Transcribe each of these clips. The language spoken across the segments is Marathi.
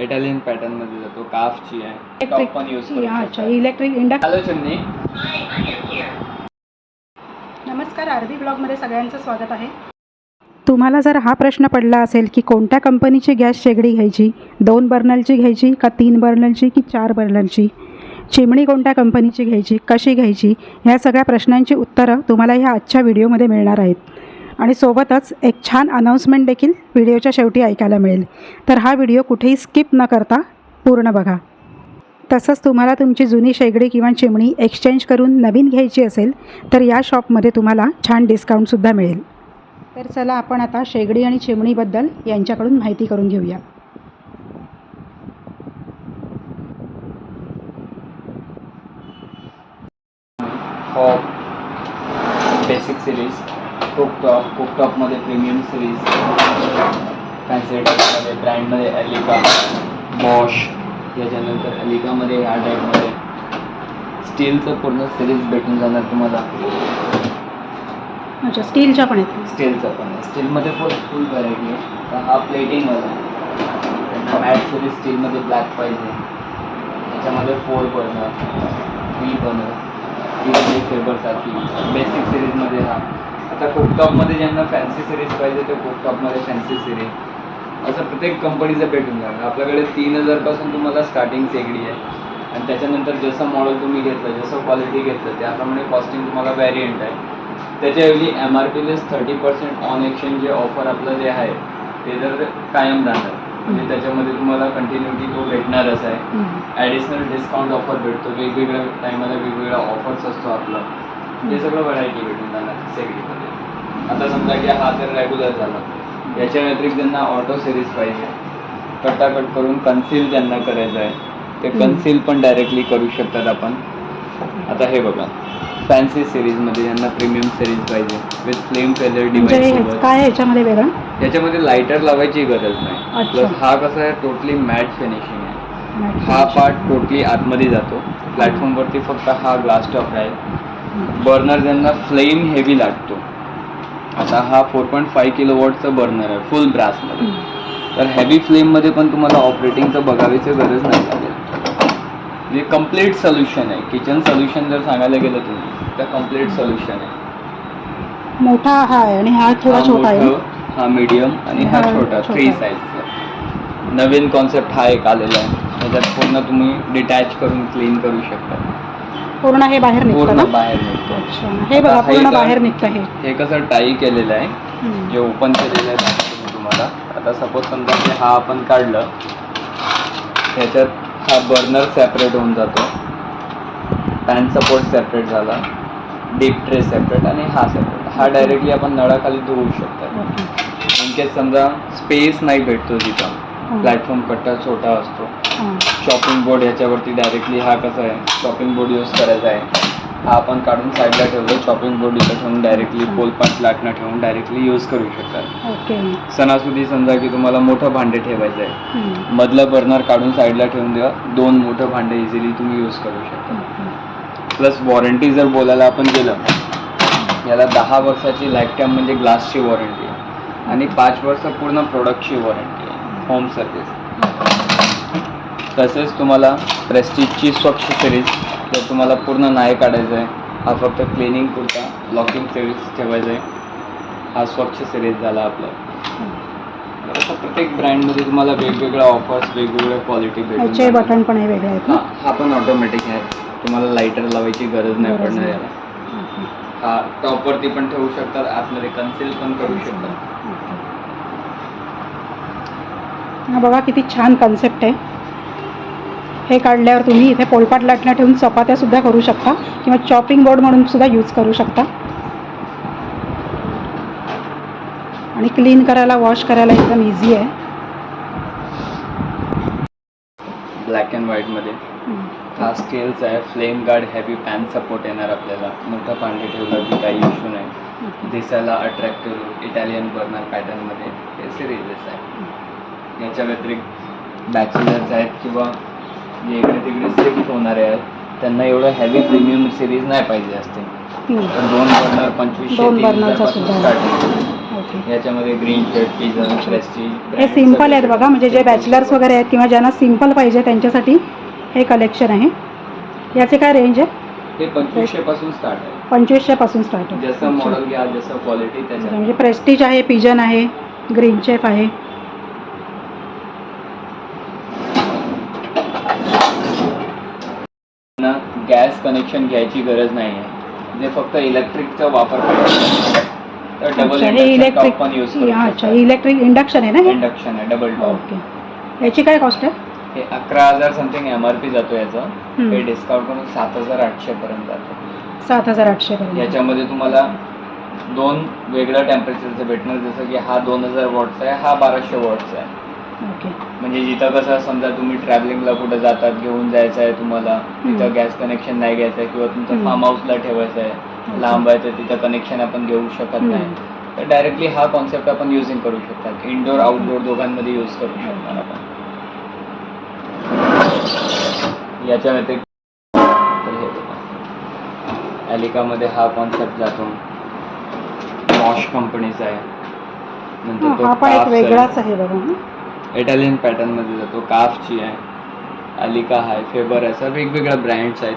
इटालियन पॅटर्नमध्ये जातो काफची आहे. टॉप पण यूज इलेक्ट्रिक करू अच्छा शकता. इलेक्ट्रिक इंडक्ट हॅलो चिमणी नमस्कार आरबी ब्लॉगमध्ये सगळ्यांचं स्वागत आहे. तुम्हाला जर हा प्रश्न पडला असेल की कोणत्या कंपनीची गॅस शेगडी घ्यायची? दोन बर्नरची घ्यायची का तीन बर्नरची की चार बर्नरची चिमणी कोणत्या कंपनीची घ्यायची? कशी घ्यायची? ह्या सगळ्या प्रश्नांची उत्तरं तुम्हाला ह्या आजच्या व्हिडिओमध्ये मिळणार आहेत. आणि सोबतच एक छान अनाऊन्समेंट देखील व्हिडिओच्या शेवटी ऐकायला मिळेल. तर हा व्हिडिओ कुठेही स्किप न करता पूर्ण बघा. तसंच तुम्हाला तुमची जुनी शेगडी किंवा चिमणी एक्सचेंज करून नवीन घ्यायची असेल तर या शॉपमध्ये तुम्हाला छान डिस्काउंटसुद्धा मिळेल. तर चला आपण आता शेगडी आणि चिमणीबद्दल यांच्याकडून माहिती करून घेऊया. बेसिक सिरीज कुकटॉप कुकटॉपमध्ये प्रीमियम सिरीज फॅन्सी टाईपमध्ये ब्रँडमध्ये एलिका बॉश याच्यानंतर एलिकामध्ये ह्या टाईपमध्ये स्टीलचं पूर्ण सिरीज भेटून जाणार तुम्हाला. अच्छा स्टीलच्या पण आहेत. स्टीलचं पण आहे. स्टीलमध्ये फुल फुल व्हरायटी आहे. तर हा प्लेटिंगवाला मॅट सिरीज स्टीलमध्ये ब्लॅक पाहिजे. त्याच्यामध्ये फोर बर्नर थ्री बर्नर फेबरसाठी बेसिक सिरीजमध्ये हा. आता कुकटॉपमध्ये ज्यांना फॅन्सी सिरीज पाहिजे ते कुकटॉपमध्ये फॅन्सी सिरीज असं प्रत्येक कंपनीचं भेटून जाणार आपल्याकडे तीन हजारपासून तुम्हाला स्टार्टिंग शेगडी आहे. आणि त्याच्यानंतर जसं मॉडेल तुम्ही घेतलं जसं क्वालिटी घेतलं त्याप्रमाणे कॉस्टिंग तुम्हाला व्हॅरियंट आहे. त्याच्याऐवजी M R P less thirty percent on exchange जे ऑफर आपलं जे आहे ते जर कायम राहणार. म्हणजे त्याच्यामध्ये तुम्हाला कंटिन्युटी तो भेटणारच आहे. ॲडिशनल डिस्काउंट ऑफर भेटतो. वेगवेगळ्या टायमाला वेगवेगळ्या ऑफर्स असतो आपला. हे सगळं व्हरायटी भेटून जाणार सेगडीमध्ये आता समजा की हा तर रेग्युलर झाला याच्या व्यतिरिक्त ज्यांना ऑटो सिरीज पाहिजे कटाकट करून कन्सील ज्यांना करायचं आहे ते. कन्सील पण डायरेक्टली करू शकतात आपण. आता हे बघा फॅन्सी सिरीजमध्ये ज्यांना प्रीमियम सिरीज पाहिजे विथ फ्लेम म्हणजे डिवाइस सोबत. काय आहे याच्यामध्ये वेगळं? याच्यामध्ये लायटर लावायची गरज नाही. अच्छा. प्लस हा कसा आहे टोटली मॅट फिनिशिंग आहे. हा पार्ट टोटली आतमध्ये जातो. प्लॅटफॉर्मवरती फक्त हा ग्लास टॉप आहे. बर्नर ज्यांना फ्लेम हेवी लागतो. आता हा फोर पॉईंट फाईव्ह किलो वॉटचं बर्नर आहे फुल ब्रासमध्ये तर हेवी फ्लेममध्ये पण तुम्हाला ऑपरेटिंगचं बघावीचं गरज नाही लागेल. म्हणजे कंप्लीट सोल्युशन आहे. किचन सोल्युशन जर सांगायला गेलं तुम्ही तर कंप्लीट सोल्युशन आहे. मोठा हा आहे आणि हा थोडा हा छोटा आहे. हा मीडियम आणि हा छोटा छोटा. थ्री साईजचा नवीन कॉन्सेप्ट हा एक आलेला आहे. त्याच्यात पूर्ण तुम्ही डिटॅच करून क्लीन करू शकता. पूर्ण हे बाहेर निघतं पूर्ण ना? बाहेर निघतो. अच्छा. हे बघा आता हे पूर्ण जर- बाहेर निघतं हे. हे कसं टाई केलेलं आहे हम्म. जे ओपन केलेलं आहे दाखवतो मी तुम्हाला. आता सपोज समजा की हा आपण काढलं ह्याच्यात हा बर्नर सेपरेट होऊन जातो. पॅन सपोर्ट सेपरेट झाला. डीप ट्रे सेपरेट आणि हा सेपरेट हा डायरेक्टली आपण नळाखाली धुवू शकतो. ओके. इनकेस समजा स्पेस नाही भेटतो तिथं. प्लॅटफॉर्म कट्टा छोटा असतो. हा. शॉपिंग बोर्ड ह्याच्यावरती डायरेक्टली हा कसा आहे? शॉपिंग बोर्ड यूज करायचा आहे. हा आपण काढून साईडला ठेवलो शॉपिंग बोर्ड इथं ठेवून डायरेक्टली. पोलपाट फ्लॅटनं ठेवून डायरेक्टली यूज करू शकतात. ओके. सणासुदी समजा की तुम्हाला मोठं भांडे ठेवायचं आहे. मधलं बर्नर काढून साईडला ठेवून द्या. दोन मोठं भांडे इझिली तुम्ही यूज करू शकता. प्लस वॉरंटी जर बोलायला आपण गेलं याला दहा वर्षाची लाईफटाईम म्हणजे ग्लासची वॉरंटी आहे. आणि पाच वर्ष पूर्ण प्रोडक्टची वॉरंटी आहे. होम सर्व्हिस तसेच तुम्हाला प्रेस्टिजची स्वच्छ सिरीज जर तुम्हाला पूर्ण नाही काढायचं आहे हा फक्त क्लिनिंग पुरता लॉकिंग सिरीज ठेवायचा आहे. हा स्वच्छ सिरीज झाला आपला. तर असं प्रत्येक ब्रँडमध्ये तुम्हाला वेगवेगळ्या ऑफर्स वेगवेगळ्या क्वालिटी भेटून बटन पण हे वेगळे आहेत हा हा पण ऑटोमॅटिक आहे. तुम्हाला लाईटर लावायची गरज नाही पडणार. याला. हा टॉपवरती पण ठेवू शकतात आतमध्ये कन्सिल पण करू शकतात. हा बघा किती छान कन्सेप्ट आहे. हे काढल्यावर तुम्ही इथे पोलपाट लाटणं ठेवून चपात्या सुद्धा करू शकता किंवा चॉपिंग बोर्ड म्हणून सुद्धा यूज करू शकता. आणि क्लीन करायला वॉश करायला एकदम इझी आहे. ब्लॅक अँड व्हाईटमध्ये. हा स्केलचा आहे. Flame guard heavy pan support येणार आपल्याला. मोठं भांडे ठेवलं की काही इश्यू नाही. दिसायला अट्रॅक्टिव्ह इटालियन बर्नर पॅटर्नमध्ये हे सिरीजेस आहे. याच्या व्यतिरिक्त बॅचलर्स आहेत किंवा जे इकडे तिकडे शिफ्ट होणारे आहेत त्यांना एवढं हेवी प्रीमियम सिरीज नाही पाहिजे असते. तर दोन बर्नर पंचवीसशे दोन बर्नरचा सुद्धा. स्टार्टिंग ओके याच्यामध्ये ग्रीन शेड पिझ्झा प्रेस्टीज हे सिंपल आहेत बघा म्हणजे जे बॅचलर्स वगैरे आहेत किंवा ज्यांना सिंपल पाहिजे त्यांच्यासाठी हे कलेक्शन आहे. याचे काय रेंज आहे? हे पंचवीसशे पासून स्टार्ट आहे. पंचवीसशेपासून स्टार्ट आहे. जसं. मॉडेल घ्या जसं क्वालिटी त्याच्या म्हणजे प्रेस्टीज आहे पिजन आहे ग्रीन शेफ आहे गॅस कनेक्शन घ्यायची गरज नाही आहे जे फक्त इलेक्ट्रिकचा वापर तर डबल इलेक्ट्रिक पण यूज अच्छा इलेक्ट्रिक इंडक्शन आहे ना इंडक्शन आहे डबल टॉप ओके याची काय कॉस्ट आहे? हे अकरा हजार समथिंग एम आर पी जातो याचं. हे डिस्काउंट करून सात हजार आठशे पर्यंत जातो. सात हजार आठशे पर्यंत. याच्यामध्ये तुम्हाला दोन वेगळ्या टेम्परेचरचं भेटणार. जसं की हा दोन हजार वॉट्स आहे हा बाराशे वॉट्स आहे. म्हणजे जिथं कसं समजा तुम्ही ट्रॅव्हलिंगला कुठं जातात घेऊन जायचं आहे तुम्हाला. तिथं गॅस कनेक्शन नाही घ्यायचं आहे किंवा तुमचं. फार्म हाऊसला ठेवायचं आहे लांब आहे तर तिथं कनेक्शन आपण घेऊ शकत. नाही तर डायरेक्टली हा कॉन्सेप्ट आपण युजिंग करू शकतात इनडोर आउटडोर दोघांमध्ये यूज करू शकतात आपण याच्या व्यतिरिक्त हे. ॲलिकामध्ये हा कॉन्सेप्ट जातो मॉश कंपनीचा आहे नंतर तो हा. वेगळाच आहे बघा. इटालियन पॅटर्नमध्ये जातो. काफची आहे अलिका आहे फेबर आहे असं वेगवेगळ्या ब्रँड्स आहेत.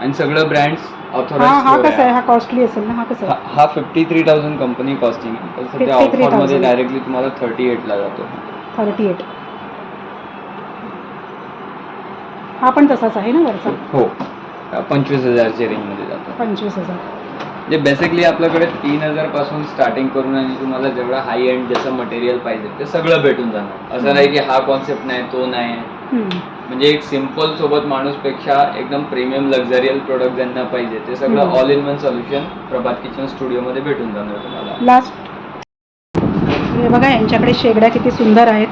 आणि सगळं ब्रँड्स हा कसा आहे. हा कॉस्टली असेल ना? हा कसा आहे? हा fifty three thousand company costing आहे. तर सध्या 53,000. ऑफरमध्ये डायरेक्टली तुम्हाला थर्टी एटला जातो. थर्टी एट हा पण तसाच आहे ना वरचा? हो. पंचवीस हजारच्या रेंजमध्ये जातो. पंचवीस हजार. जे बेसिकली आपल्याकडे तीन हजारपासून स्टार्टिंग करून आणि तुम्हाला जेवढं हाय एंड जसं मटेरियल पाहिजे ते सगळं भेटून जाणार. असं नाही की हा कॉन्सेप्ट नाही तो नाही. म्हणजे एक सिंपल सोबत माणूसपेक्षा एकदम प्रीमियम लक्झरियल प्रोडक्ट ज्यांना पाहिजे ते सगळं. All in one solution Prabhat kitchen स्टुडिओमध्ये भेटून जाणार तुम्हाला. लास्ट हे बघा यांच्याकडे शेगड्या किती सुंदर आहेत.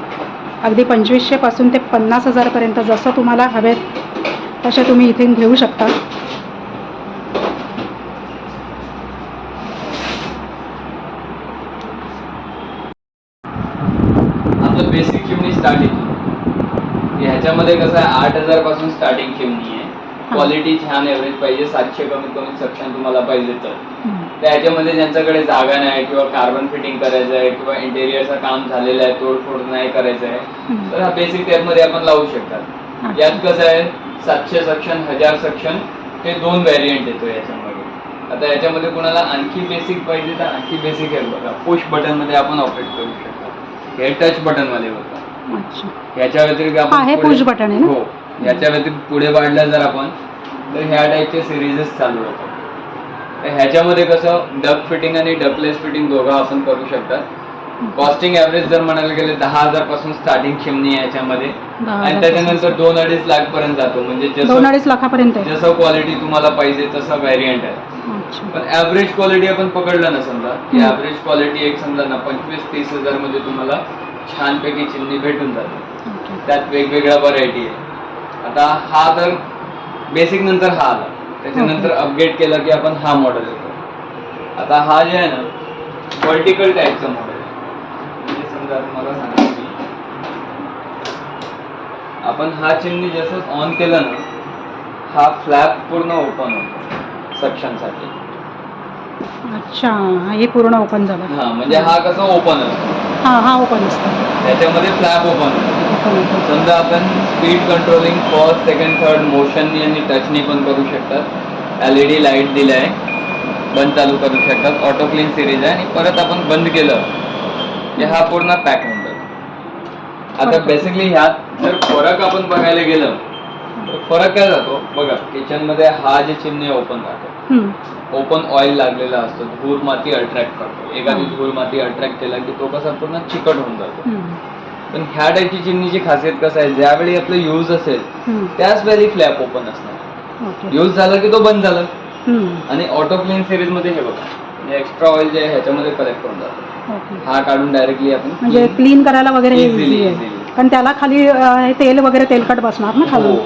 अगदी पंचवीसशे पासून ते पन्नास हजारपर्यंत जसं तुम्हाला हवेत तसे तुम्ही इथे घेऊ शकता आपलं बेसिक चिमणी स्टार्टिंग ह्याच्यामध्ये कसं आहे आठ हजारपासून स्टार्टिंग चिमणी आहे. क्वालिटी छान एव्हरेज पाहिजे. सातशे कमीत कमी सक्षम तुम्हाला पाहिजे तर. तर ह्याच्यामध्ये ज्यांच्याकडे जागा नाही किंवा कार्बन फिटिंग करायचं आहे किंवा इंटेरियरचं काम झालेलं आहे तोडफोड नाही करायचं आहे. तर हा बेसिकमध्ये आपण लावू शकतात. यात कसं आहे सातशे सक्शन हजार सक्शन हे दोन व्हॅरियंट येतो याच्यामध्ये. आता याच्यामध्ये कुणाला आणखी बेसिक पाहिजे तर आणखी बेसिक आहे बघा. पुश बटनमध्ये आपण ऑपरेट करू शकतो. हे टच बटनमध्ये होतं अच्छा. याच्या व्यतिरिक्त हा, हे पुढे- push button आहे ना? हो. याच्या व्यतिरिक्त पुढे वाढलं जर आपण तर ह्या टाईपचे सिरीजच चालू होतात. तर ह्याच्यामध्ये कसं डक फिटिंग आणि डकलेस फिटिंग दोघं आपण करू शकतात. कॉस्टिंग ॲव्हरेज जर म्हणायला गेले दहा हजारपासून स्टार्टिंग चिमणी आहे याच्यामध्ये. दहा आणि त्याच्यानंतर दोन अडीच लाख पर्यंत जातो. म्हणजे दोन जसं अडीच लाखापर्यंत आहे. जसं क्वालिटी तुम्हाला पाहिजे तसं व्हॅरियंट आहे. अच्छा. पण ॲव्हरेज क्वालिटी आपण पकडलं ना समजा की हम्म. ॲव्हरेज क्वालिटी एक समजा ना पंचवीस तीस हजारमध्ये तुम्हाला छानपैकी चिमणी भेटून जाते. त्यात वेगवेगळ्या व्हरायटी आहे. आता हा तर बेसिक नंतर हा आला. त्याच्यानंतर अपग्रेड केला की आपण हा मॉडेल येतो आता हा जे आहे ना वर्टिकल टाईपचा मॉडेल आहे. म्हणजे समजा तुम्हाला सांगतो मी. आपण हा चिमणी जसं ऑन केलं ना हा फ्लॅप पूर्ण ओपन होतो. सक्शनसाठी अच्छा हा, हे पूर्ण ओपन झालं. हा म्हणजे हा कसं ओपन असतो हा हा ओपन असतो. त्याच्यामध्ये फ्लॅप ओपन समजा आपण speed controlling first second third मोशननी आणि टचनी पण करू शकतात. एल ई डी लाइट दिलाय बंद चालू करू शकतात. ऑटो क्लीन सिरीज आहे आणि परत आपण बंद केलं की हा पूर्ण पॅक होऊन जातो. आता. बेसिकली ह्यात जर फरक आपण बघायला गेलं फरक काय जातो? बघा किचनमध्ये हा जे चिमणी ओपन राहतो. ओपन ऑइल लागलेला असतो धूळ माती अट्रॅक्ट करतो. एखादी. धूळ माती अट्रॅक्ट केला की तो कसा पूर्ण चिकट होऊन जातो. पण ह्या टाईपची चिमणीची खासियत कसं आहे? ज्यावेळी आपलं यूज असेल. त्याच वेळी फ्लॅप ओपन असणार. यूज झाला की तो बंद झाला. आणि ऑटो क्लीन सिरीजमध्ये हे बघा एक्स्ट्रा ऑइल जे आहे ह्याच्यामध्ये कलेक्ट होऊन जातो. हा काढून डायरेक्टली आपण म्हणजे क्लीन करायला वगैरे Easily, इझी पण त्याला खाली अं, तेल वगैरे तेलकट बसणार ना खाली. हो.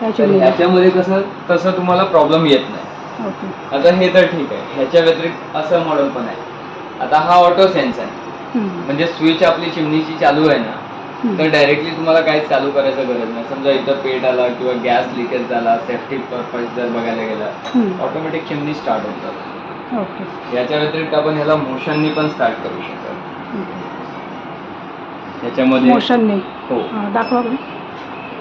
त्याची तर ह्याच्यामध्ये कसं तसं तुम्हाला प्रॉब्लेम येत नाही. ओके. आता हे तर ठीक आहे. ह्याच्या व्यतिरिक्त असं मॉडेल पण आहे. आता हा ऑटो सेन्स आहे. हम्म. म्हणजे स्विच आपली चिमणीची चालू आहे ना हम्म. तर डायरेक्टली तुम्हाला काहीच चालू करायचं गरज नाही. समजा इथं पेट आला किंवा गॅस लिकेज झाला सेफ्टी पर्पज जर बघायला गेला हम्म. ऑटोमॅटिक चिमणी स्टार्ट होतात. ओके. याच्या व्यतिरिक्त आपण ह्याला मोशननी पण स्टार्ट करू शकतो. याच्यामध्ये मोशनने हो. हां, दाखवा.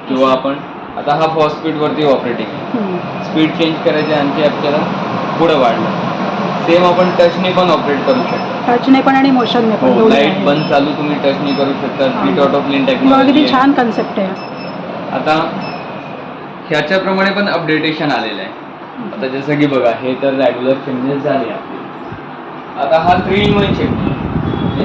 किंवा आपण आता हा फर्स्ट स्पीडवरती ऑपरेटिंग आहे. स्पीड चेंज करायची आणखी आपल्याला पुढं वाढलं. सेम आपण टचने पण ऑपरेट करू शकतो. टचने पण आणि मोशनने पण हो लाइट आहे. बंद चालू तुम्ही टचने करू शकता हा. बीट ऑफ लिन बघा टेक्नॉलॉजी किती. छान कन्सेप्ट आहे. आता ह्याच्याप्रमाणे पण अपडेटेशन आलेलं आहे. आता जसं की बघा हे तर रेग्युलर चिमणीच झाले आपले. आता हा थ्री इन वन चिमणी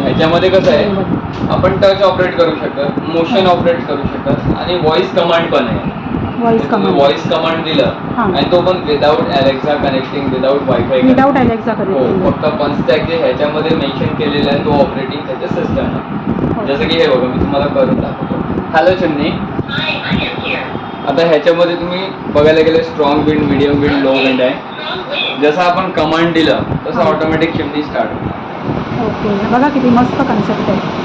ह्याच्यामध्ये कसं आहे आपण टच ऑपरेट करू शकतात मोशन ऑपरेट करू शकतात आणि व्हॉइस कमांड पण आहे. व्हॉइस कमांड व्हॉइस कमांड दिलं हा. आणि तो पण without Alexa connecting without wifi without Alexa हो कनेक्टिंग फक्त कॉन्स्टॅक्ट जे ह्याच्यामध्ये मेन्शन केलेलं आहे तो ऑपरेटिंग त्याच्या सिस्टम जसं की हे बघा मी तुम्हाला करून दाखवतो. हॅलो चिमणी आता ह्याच्यामध्ये तुम्ही बघायला गेले strong wind medium wind low wind आहे. जसं आपण कमांड दिलं तसं हा. ऑटोमॅटिक चिमणी स्टार्ट होतं. ओके. बघा किती मस्त कन्सेप्ट आहे.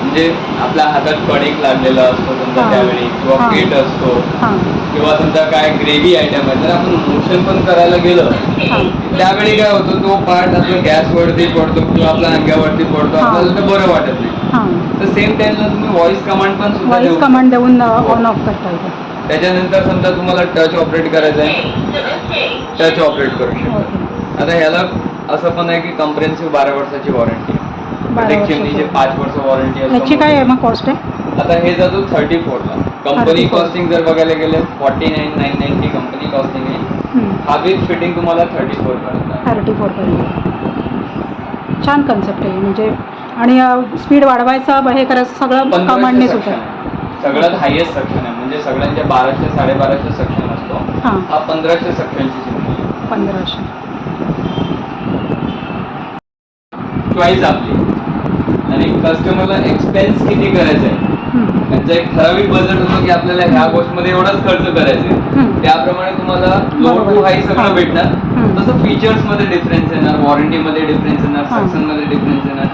म्हणजे आपल्या हातात कणिक लागलेला असतो समजा हा. त्यावेळी किंवा हा. पीठ असतो. हां. किंवा समजा काय ग्रेव्ही आयटम आहे जर आपण मोशन पण करायला गेलं हां. त्यावेळी काय होतं तो पार्ट आपल्या गॅसवरती पडतो किंवा आपल्या अंग्यावरती पडतो हा. आपल्याला ते बरं वाटत नाही. हां. तर सेम टाइमला तुम्ही व्हॉइस कमांड पण सुद्धा कमांड देऊन हो. ऑन ऑफ करता येतं. त्याच्यानंतर समजा तुम्हाला टच ऑपरेट करायचं आहे टच ऑपरेट करू शकता. ओके आता ह्याला असं पण आहे की कम्प्रेन्सिव्ह बारा वर्षाची वॉरंटी प्रत्येक चिमणीची. पाच वर्ष वॉरंटी याची काय आहे मग कॉस्ट आहे? आता हे जातो थर्टी फोरला कंपनी 34. कॉस्टिंग जर बघायला गेले फॉर्टी नाईन नाईन नाईनची कंपनी कॉस्टिंग आहे हा विथ फिटिंग तुम्हाला थर्टी फोर पर्यंत. थर्टी फोरपर्यंत छान कन्सेप्ट आहे. म्हणजे आणि स्पीड वाढवायचं हे करायचं सगळं आहे. सगळ्यात हायेस्ट सेक्शन आहे. म्हणजे सगळ्यांच्या बाराशे साडेबाराशे सेक्शन असतो. हां. पंधराशे सेक्शनची पंधराशे. चॉईस आपली आणि कस्टमरला एक्सपेन्स किती करायचा आहे हम्म. त्यांचा एक ठराविक बजेट होतो की आपल्याला ह्या गोष्टमध्ये एवढाच खर्च करायचा आहे. त्याप्रमाणे तुम्हाला लो. टू हाय सगळं. भेटणार. तसं फीचर्समध्ये डिफरन्स येणार वॉरंटी मध्ये डिफरन्स येणार. सेक्शनमध्ये डिफरन्स येणार.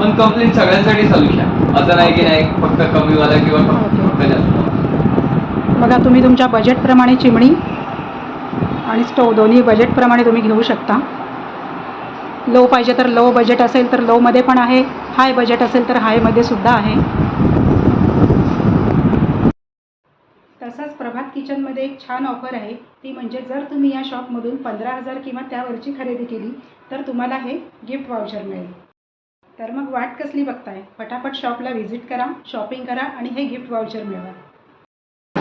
पण कंप्लीट सगळ्यांसाठी सोल्युशन असं नाही की नाही फक्त कमीवाला किंवा. फक्त जास्त बघा तुम्ही तुमच्या बजेटप्रमाणे चिमणी आणि स्टोव दोन्ही बजेटप्रमाणे तुम्ही घेऊ शकता लो पाहिजे तर लो बजेट असेल तर लोमध्ये पण आहे. हाय बजेट असेल तर हायमध्ये सुद्धा आहे. तसंच प्रभात किचनमध्ये एक छान ऑफर आहे. ती म्हणजे जर तुम्ही या शॉपमधून पंधरा हजार किंवा त्यावरची खरेदी केली तर तुम्हाला हे गिफ्ट वाउचर मिळेल. तर मग वाट कसली बघताय? फटाफट शॉपला व्हिजिट करा शॉपिंग करा आणि हे गिफ्ट वाउचर मिळवा.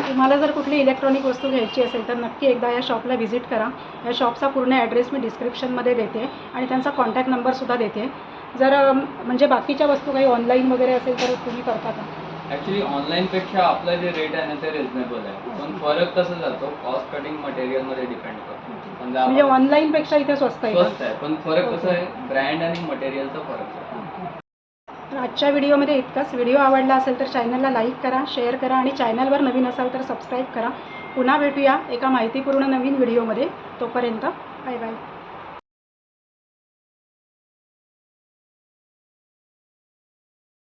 तुम्हाला जर कुठली इलेक्ट्रॉनिक वस्तू घ्यायची असेल तर नक्की एकदा या शॉपला व्हिजिट करा. या शॉपचा पूर्ण ॲड्रेस मी डिस्क्रिप्शनमध्ये देते आणि त्यांचा कॉन्टॅक्ट नंबरसुद्धा देते. जर म्हणजे बाकीच्या वस्तू काही ऑनलाईन वगैरे असेल तर तुम्ही करता का? ऍक्च्युली ऑनलाईन पेक्षा आपलं जे रेट आहे ना ते रिझनेबल आहे. पण फरक कसं जातो? कॉस्ट कटिंग मटेरियलमध्ये डिपेंड करतो. म्हणजे ऑनलाईनपेक्षा इथे स्वस्त आहे स्वस्त आहे पण फरक कसं आहे? ब्रँड आणि मटेरियलचा फरक आहे. तर आजच्या व्हिडिओमध्ये इतकाच व्हिडिओ आवडला असेल तर चॅनलला लाईक करा शेअर करा आणि चॅनलवर नवीन असाल तर सबस्क्राईब करा. पुन्हा भेटूया एका माहितीपूर्ण नवीन व्हिडिओमध्ये. तोपर्यंत बाय बाय.